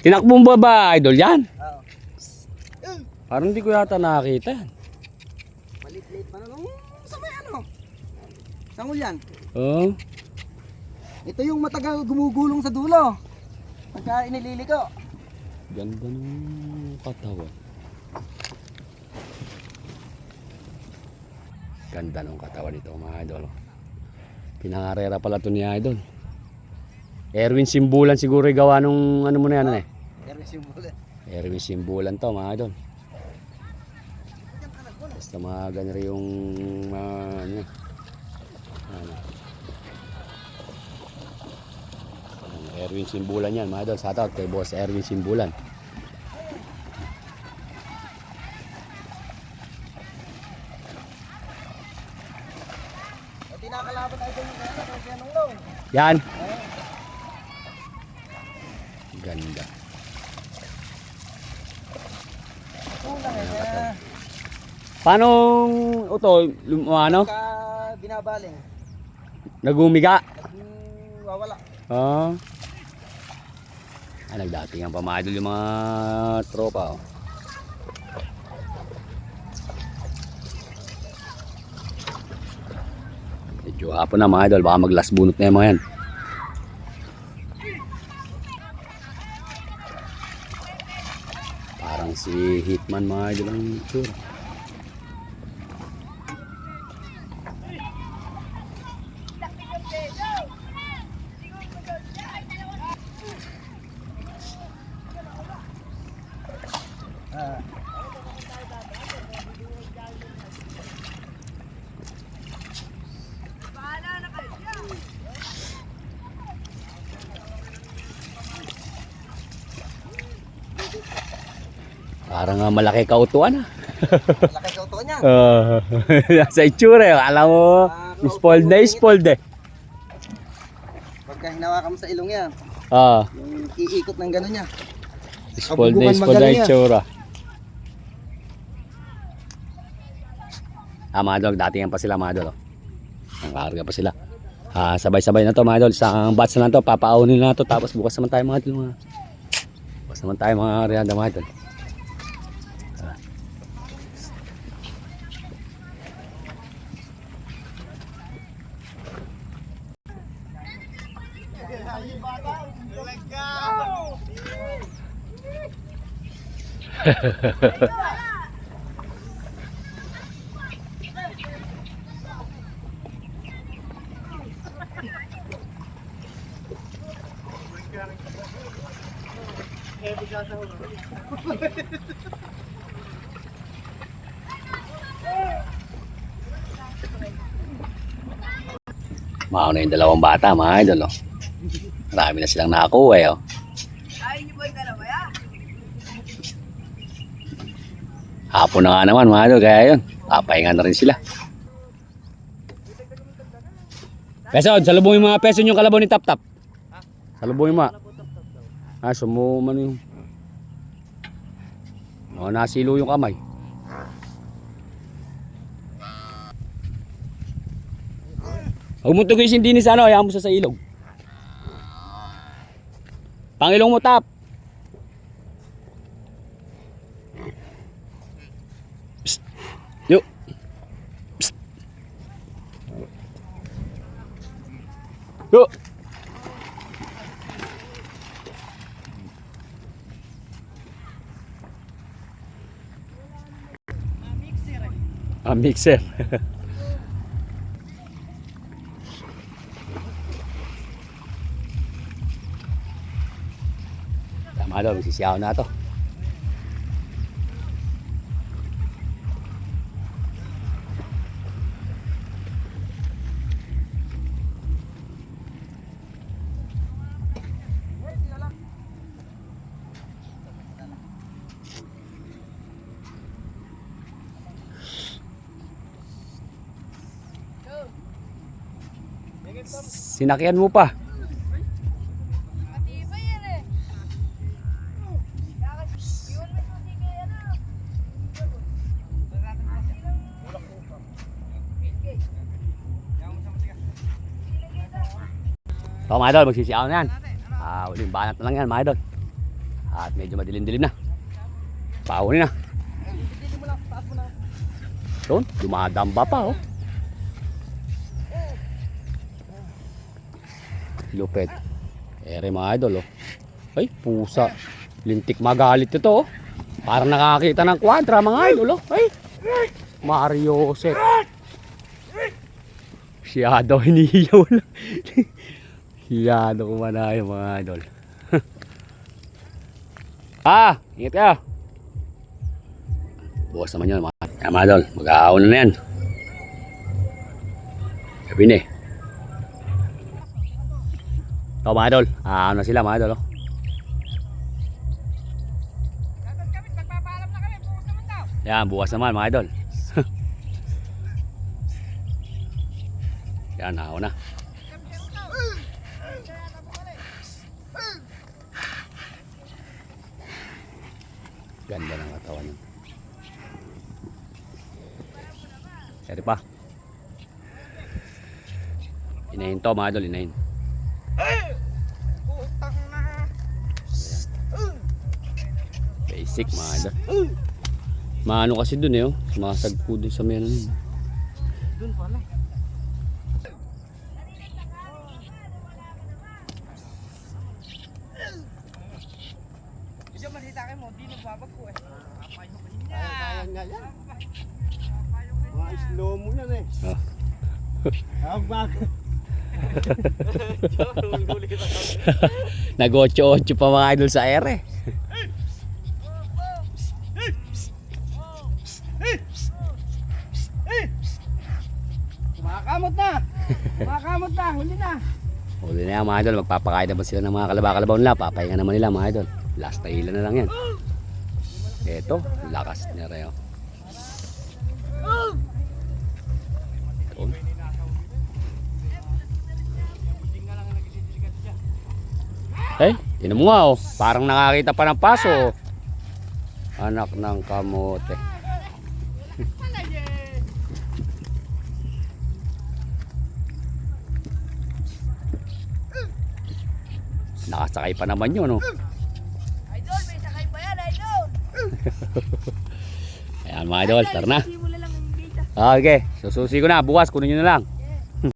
Tinakbo mo ba ba, idol yan? Oo. Parang hindi ko yata nakakita. Malit-lit pa na. Oh, sa may ano? Sangul yan. Oh. Ito yung matagal gumugulong sa dulo. Pagka inilili ko. Ganda ng katawan. Ganda ng katawan nito mga idol. Pinangarera pala to ni idol. Erwin Simbulan siguro yung gawa nung ano mo na yan ano eh. Yung bullet. Erwin Simbulan to mga idol. Basta mga ganyan yung uh, ano, ano. Erwin Simbulan yan mga idol. Shoutout kay boss Erwin Simbulan. At tinakalaban na ito yung kaya na kaya nung long. Yan. Ganda. Paano ito, lum, ano, binabaling. nagumiga? Hmm, wawala. Oo. Ah, nagdatingan pa mga idol yung mga tropa. Oh. Medyo hapon na mga idol, baka mag last bunot na yung mga yan. Parang si Hitman mga idol ang tsura. Ah. Parang ah, malaki kautuan ah. Laki sa uto niya. Uh, sa itsura eh. Alam mo, spoiled na spoiled eh. Pagka hinawakan mo sa ilong yan, Ah, yung iikot ng gano'n niya. spoiled na spoiled na yan. itsura. Ah, mga dog, dati yan pa sila mga dog. Oh. Nangkarga pa sila. Ah, sabay-sabay na to mga dog. Sa batch na to, papaunin na to. Tapos bukas naman tayo mga dog. Bukas naman tayo mga rianda mga dog. Mauna yung dalawang bata, mga idol, oh. Marami na silang nakakuha, eh, oh. Hapon na nga naman, mga idol, kaya yun. Papahinga na rin sila. Peso, salubungin mga peso yung kalabaw ni Tap Tap. Salubungin mo. ah. Ah, sumo man yung... Oh, nasilo yung kamay. Huwag mo tugisin din sa ano, ayaw mo sa sa ilog. Pangilong mo tap. Psst. Yo. Psst. Yo. Ah, mixer. Tama daw, sisiyaw na to. Sinakyan mo pa. Ito mga idol, magsisiyaw na yan. Ah, uling banat na lang yan mga idol. At medyo madilim-dilim na. Paunin na. Lang. Doon, dumadamba pa oh. Lupet. Ere mga idol oh. Ay, pusa. Lintik magalit ito oh. Parang nakakita ng kwadra mga idol oh. Ay. Mario Set. Daw hinihiyaw na. Siya daw kumanayo mga idol. ah, ingat ka. Bukas naman yun mga kaya mga idol, mag-aaon na yan. Sabi ni. Ito mga idol, aaon na sila mga idol. Oh. Na. Yan, bukas naman mga idol. yan, aaon na. Ganda ng katawan yun. Pwede pa. Inahin to mga idol, inahin. Basic mga idol. Maano kasi dun eh, oh. sumasagpo dun sa meron yun. Doon pala. Medyo kayo mo, di nagbabag ko eh. Kaya nga yan. Mga slow mo yan eh. Ah. Ah, bakit? Nag 8-8 pa mga idol sa ere. Kumakamot na! Kumakamot na! Huli na! Huli na yan mga idol, magpapakain naman sila ng mga kalaba-kalabaw nila. Papahinga naman nila mga idol. Last na ilan na lang yan. Eto, lakas niya rin. oh. Ito. Eh, yun mo nga oh. Parang nakakita pa ng paso. oh. Anak ng kamote. Nakasakay pa naman yun oh. Mga idol, tara na. Okay, sususi ko na. Bukas, kunin nyo na lang.